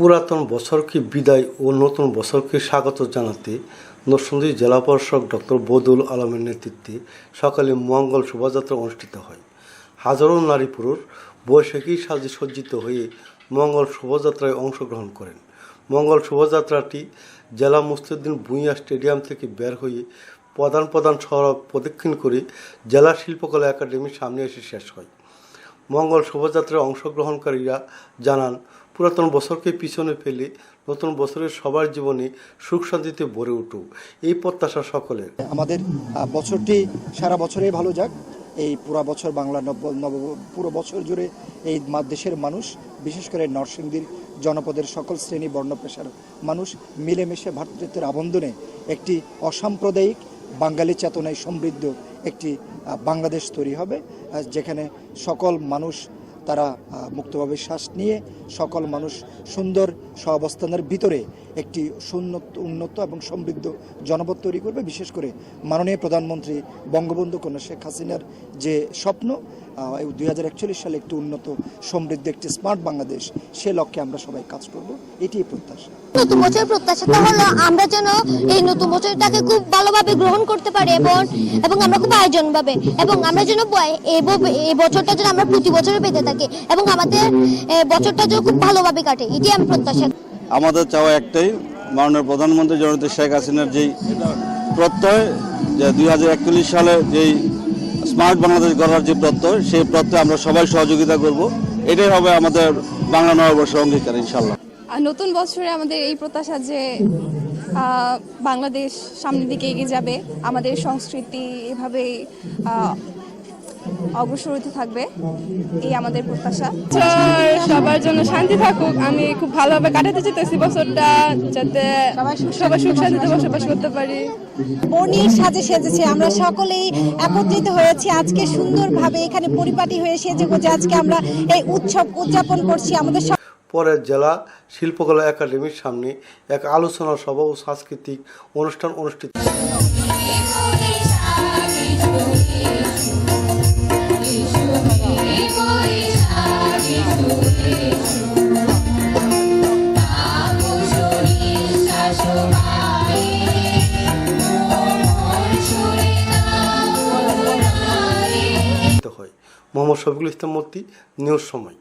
পুরাতন বছরকে বিদায় ও নতুন বছরকে স্বাগত জানাতে নরসিংদী জেলা প্রশাসক ডক্টর বদুল আলমের নেতৃত্বে সকালে মঙ্গল শোভাযাত্রা অনুষ্ঠিত হয়। হাজারো নারী পুরুষ বৈশাখী সাজে সজ্জিত হয়ে মঙ্গল শোভাযাত্রায় অংশগ্রহণ করেন। মঙ্গল শোভাযাত্রাটি জেলা মুস্তিউদ্দিন ভূঁইয়া স্টেডিয়াম থেকে বের হয়ে প্রধান প্রধান সড়ক প্রদক্ষিণ করে জেলা শিল্পকলা একাডেমির সামনে এসে শেষ হয়। মঙ্গল শোভাযাত্রায় অংশগ্রহণকারীরা জানান, পুরাতন বছরকে পিছনে ফেলে নতুন বছরের সবার জীবনে সুখ শান্তিতে ভরে উঠুক। এই প্রত্যাশা সকলের। আমাদের বছরটি সারা বছরেই ভালো যাক। এই পুরো বছর বাংলা নব নব, পুরো বছর জুড়ে এই দেশের মানুষ, বিশেষ করে নরসিংদীর জনপদের সকল শ্রেণি বর্ণ পেশার মানুষ মিলেমিশে ভ্রাতৃত্বের আবন্ধনে একটি অসাম্প্রদায়িক বাঙালি চেতনায় সমৃদ্ধ একটি বাংলাদেশ তৈরি হবে যেখানে সকল মানুষ তারা মুক্তভাবে শ্বাস নিয়ে সকল মানুষ সুন্দর সহাবস্থানের ভিতরে একটি সুন্নত, উন্নত এবং সমৃদ্ধ জনপদ তৈরি করবে। বিশেষ করে মাননীয় প্রধানমন্ত্রী বঙ্গবন্ধু কন্যা শেখ হাসিনার যে স্বপ্ন দুই হাজার একচল্লিশ সালে একটি উন্নত সমৃদ্ধ একটি স্মার্ট বাংলাদেশ সে লক্ষ্যে আমরা সবাই কাজ করব। এটিই প্রত্যাশা। নতুন বছরের প্রত্যাশাটা হলো আমরা যেন এই নতুন বছরটাকে খুব ভালোভাবে গ্রহণ করতে পারি এবং এবং আমরা খুব আয়োজন ভাবে। এবং আমরা যেন এই বছরটা যেন আমরা প্রতি বছরে পেতে থাকি এবং আমাদের বছরটা যেন খুব ভালোভাবে কাটে। এটি আমি প্রত্যাশা আমাদের চাওয়া একটাই মাননীয় প্রধানমন্ত্রী জনতা শেখ হাসিনার যেই প্রত্যয় যে দুই হাজার একচল্লিশ সালে যেই স্মার্ট বাংলাদেশ গড়ার যে প্রত্যয় সেই প্রত্যয় আমরা সবাই সহযোগিতা করব। এটাই হবে আমাদের বাংলা নববর্ষের অঙ্গীকার ইনশাল্লাহ নতুন বছরে আমাদের এই প্রত্যাশা যে বাংলাদেশ সামনের দিকে এগিয়ে যাবে আমাদের সংস্কৃতি এভাবে আহ, অগ্রসর হতে থাকবে। এই আমাদের প্রত্যাশা। সবার জন্য শান্তি থাকুক। আমি খুব ভালোভাবে কাটাতে চাইতেছি বছরটা যাতে সবাই সুখ শান্তিতে বসবাস করতে পারি। বর্ণিল সাজে সেজেছে। আমরা সকলেই একত্রিত হয়েছি। আজকে সুন্দরভাবে এখানে পরিপাটি হয়ে সেজে গুজে আজকে আমরা এই উৎসব উদযাপন করছি আমাদের পরে জেলা শিল্পকলা একাডেমির সামনে এক আলোচনা সভা ও সাংস্কৃতিক অনুষ্ঠান অনুষ্ঠিত হয়। মোহাম্মদ শফিকুল ইসলাম মূর্তি নিউজ সময়।